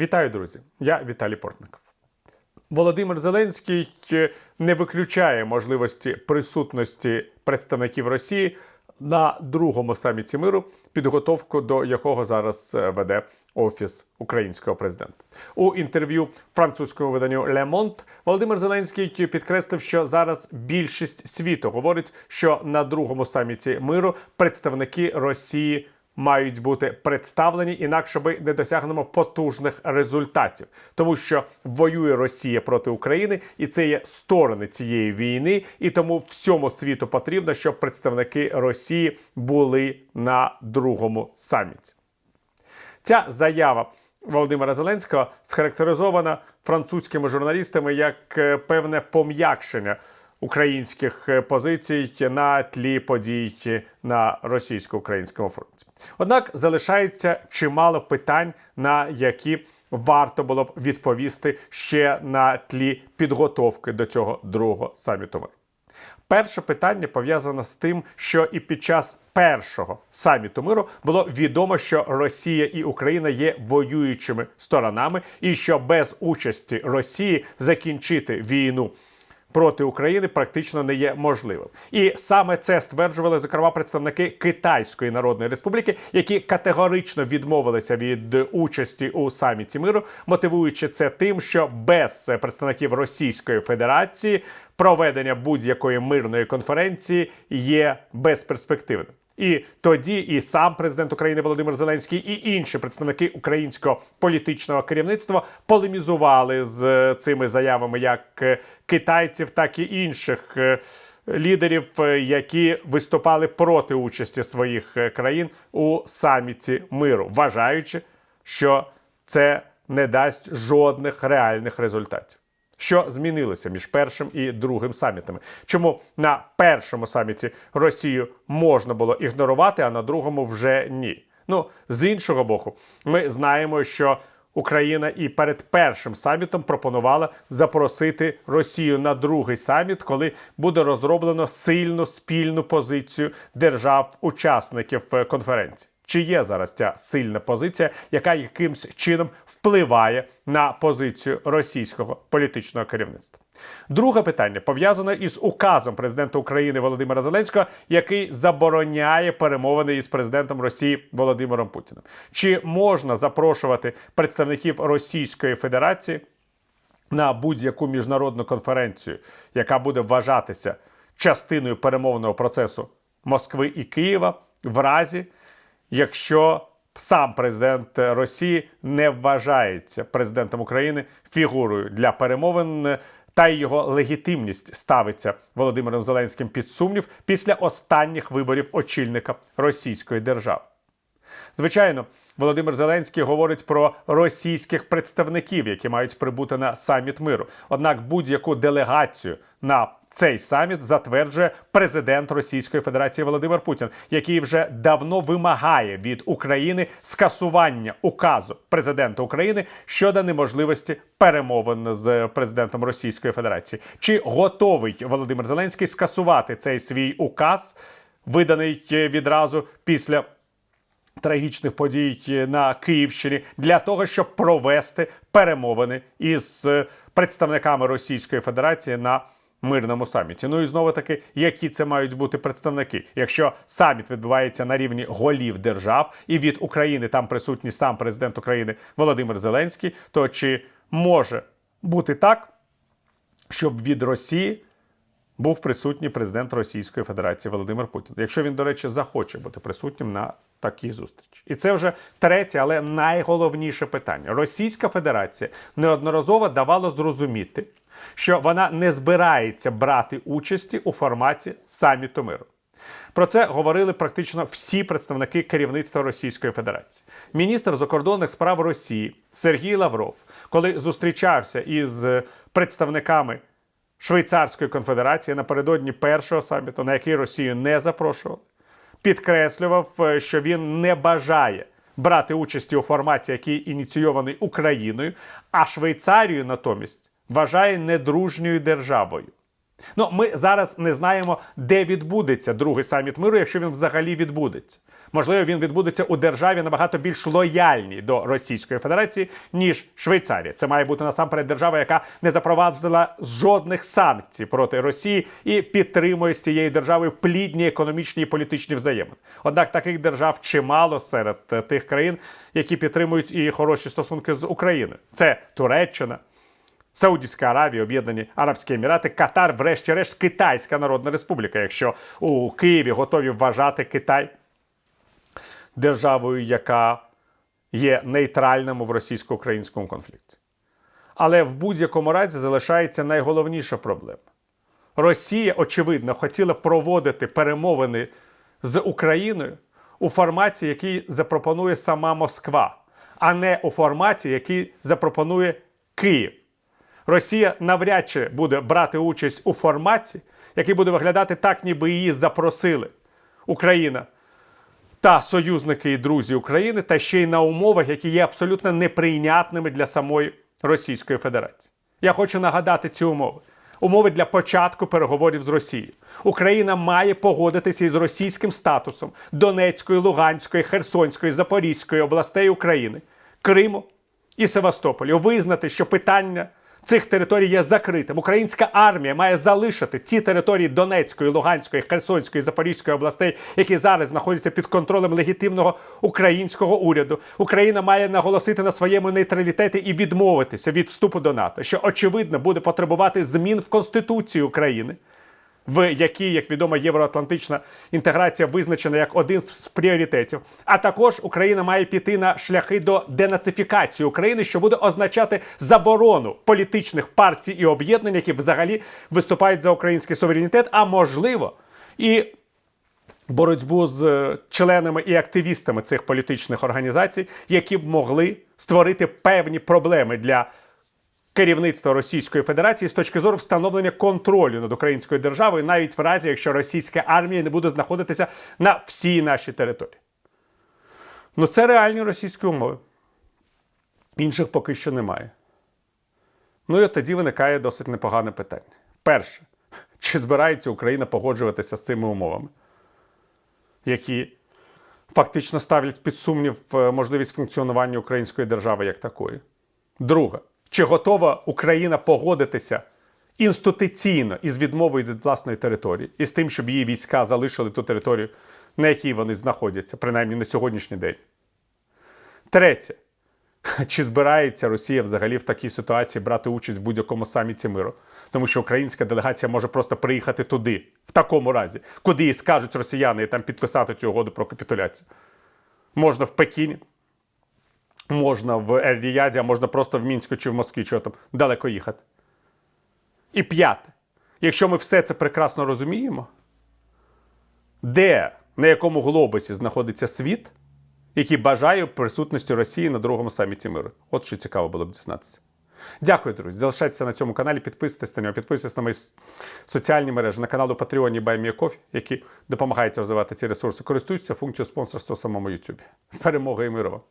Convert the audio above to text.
Вітаю, друзі! Я Віталій Портников. Володимир Зеленський е, не виключає можливості присутності представників Росії на другому саміті миру, підготовку до якого зараз е, веде офіс українського президента. У інтерв'ю французькому виданню Le Monde Володимир Зеленський підкреслив, що зараз більшість світу говорить, що на другому саміті миру представники Росії мають бути представлені, інакше ми не досягнемо потужних результатів, тому що воює Росія проти України, і це є сторони цієї війни. І тому всьому світу потрібно, щоб представники Росії були на другому саміті. Ця заява Володимира Зеленського схарактеризована французькими журналістами як е, певне пом'якшення українських е, позицій на тлі подій на російсько-українському фронті. Однак залишається чимало питань, на які варто було б відповісти ще на тлі підготовки до цього другого саміту. Перше питання пов'язане з тим, що і під час першого саміту миру було відомо, що Росія і Україна є воюючими сторонами, і що без участі Росії закінчити війну. Проти України практично не є можливим, і саме це стверджували зокрема представники Китайської Народної Республіки, які категорично відмовилися від участі у саміті миру, мотивуючи це тим, що без представників Російської Федерації проведення будь-якої мирної конференції є безперспективним. І тоді і сам президент України Володимир Зеленський, і інші представники українського політичного керівництва полемізували з цими заявами як е, китайців, так і інших е, лідерів, е, які виступали проти участі своїх е, країн у саміті миру, вважаючи, що це не дасть жодних реальних результатів. Що змінилося між першим і другим самітами? Чому на першому саміті Росію можна було ігнорувати, а на другому вже ні? Ну з іншого боку, ми знаємо, що Україна і перед першим самітом пропонувала запросити Росію на другий саміт, коли буде розроблено сильну спільну позицію держав-учасників е, конференції. Чи є зараз ця сильна позиція, яка якимсь чином впливає на позицію російського політичного керівництва? Друге питання пов'язане із указом президента України Володимира Зеленського, який забороняє перемовини із президентом Росії Володимиром Путіним. Чи можна запрошувати представників Російської Федерації на будь-яку міжнародну конференцію, яка буде вважатися частиною перемовного процесу Москви і Києва, в разі? Якщо сам президент Росії не вважається президентом України фігурою для перемовин. Та й його легітимність ставиться Володимиром Зеленським під сумнів після останніх виборів очільника Російської держави. Звичайно, Володимир Зеленський говорить про російських представників, які мають прибути на саміт миру. Однак будь-яку делегацію на цей саміт затверджує президент Російської Федерації Володимир Путін, який вже давно вимагає від України скасування указу президента України щодо неможливості перемовин з президентом Російської Федерації. Чи готовий Володимир Зеленський скасувати цей свій указ, виданий відразу після? Трагічних подій на Київщині для того, щоб провести перемовини із представниками Російської Федерації на мирному саміті. Ну і знову таки, які це мають бути представники, якщо саміт відбувається на рівні голів держав, і від України там присутній сам президент України Володимир Зеленський, то чи може бути так, щоб від Росії був присутній президент Російської Федерації Володимир Путін, якщо він, до речі, захоче бути присутнім на такій зустрічі, і це вже третє, але найголовніше питання. Російська Федерація неодноразово давала зрозуміти, що вона не збирається брати участі у форматі саміту миру. Про це говорили практично всі представники керівництва Російської Федерації. Міністр закордонних справ Росії Сергій Лавров, коли зустрічався із представниками Швейцарської конфедерації напередодні першого саміту, на який Росію не запрошували, підкреслював, що він не бажає брати участі у форматі, який ініційований Україною, а Швейцарію натомість вважає недружньою державою. Ну, ми зараз не знаємо, де відбудеться другий саміт миру, якщо він взагалі відбудеться. Можливо, він відбудеться у державі набагато більш лояльній до Російської Федерації, ніж Швейцарія. Це має бути насамперед держава, яка не запровадила жодних санкцій проти Росії і підтримує з цією державою плідні економічні і політичні взаємини. Однак таких держав чимало серед тих країн, які підтримують і хороші стосунки з Україною. Це Туреччина. Саудівська Аравія, Об'єднані Арабські Емірати, Катар, врешті-решт, Китайська Народна Республіка, якщо у Києві готові вважати Китай державою, яка є нейтральним в російсько-українському конфлікті. Але в будь-якому разі залишається найголовніша проблема. Росія, очевидно, хотіла проводити перемовини з Україною у форматі, який запропонує сама Москва, а не у форматі, який запропонує Київ. Росія навряд чи буде брати участь у форматі, який буде виглядати так, ніби її запросили Україна та союзники і друзі України, та ще й на умовах, які є абсолютно неприйнятними для самої Російської Федерації. Я хочу нагадати ці умови. Умови для початку переговорів з Росією. Україна має погодитися із російським статусом Донецької, Луганської, Херсонської, Запорізької областей України, Криму і Севастополю. Визнати, що питання цих територій є закритим. Українська армія має залишити ті території Донецької, Луганської, Херсонської, Запорізької областей, які зараз знаходяться під контролем легітимного українського уряду. Україна має наголосити на своєму нейтралітеті і відмовитися від вступу до НАТО, що очевидно буде потребувати змін в Конституції України в якій, як відомо, євроатлантична інтеграція визначена як один з пріоритетів. А також Україна має піти на шляхи до денацифікації України, що буде означати заборону політичних партій і об'єднань, які взагалі виступають за український суверенітет, а можливо і. Боротьбу з е, членами і активістами цих політичних організацій, які б могли створити певні проблеми для керівництва Російської Федерації з точки зору встановлення контролю над українською державою, навіть в разі, якщо російська армія не буде знаходитися на всій нашій території. Ну це реальні російські умови. Інших поки що немає. Ну і от тоді виникає досить непогане питання. Перше, чи збирається Україна погоджуватися з цими умовами, які фактично ставлять під сумнів е, можливість функціонування української держави як такої? Друге, чи готова Україна погодитися інституційно із відмовою від власної території і з тим, щоб її війська залишили ту територію, на якій вони знаходяться, принаймні на сьогоднішній день? Третє. Чи збирається Росія взагалі в такій ситуації брати участь в будь-якому саміті миру? Тому що українська делегація може просто приїхати туди, в такому разі, куди і скажуть росіяни і там підписати цю угоду про капітуляцію. Можна в Пекіні, можна в Ер-Ріяді, а можна просто в Мінську чи в Москві, що там далеко їхати. І п'яте. Якщо ми все це прекрасно розуміємо, де, на якому глобусі знаходиться світ, який бажає присутності Росії на другому саміті миру? От що цікаво було б дізнатися. Дякую, друзі. Залишайтеся на цьому каналі, підписуйтесь на нього, підписуйтесь на мої соціальні мережі, на канал у Patreon і BuyMeACoffee, які допомагають розвивати ці ресурси. Користуйтеся функцією спонсорства в самому YouTube. Перемоги і миру!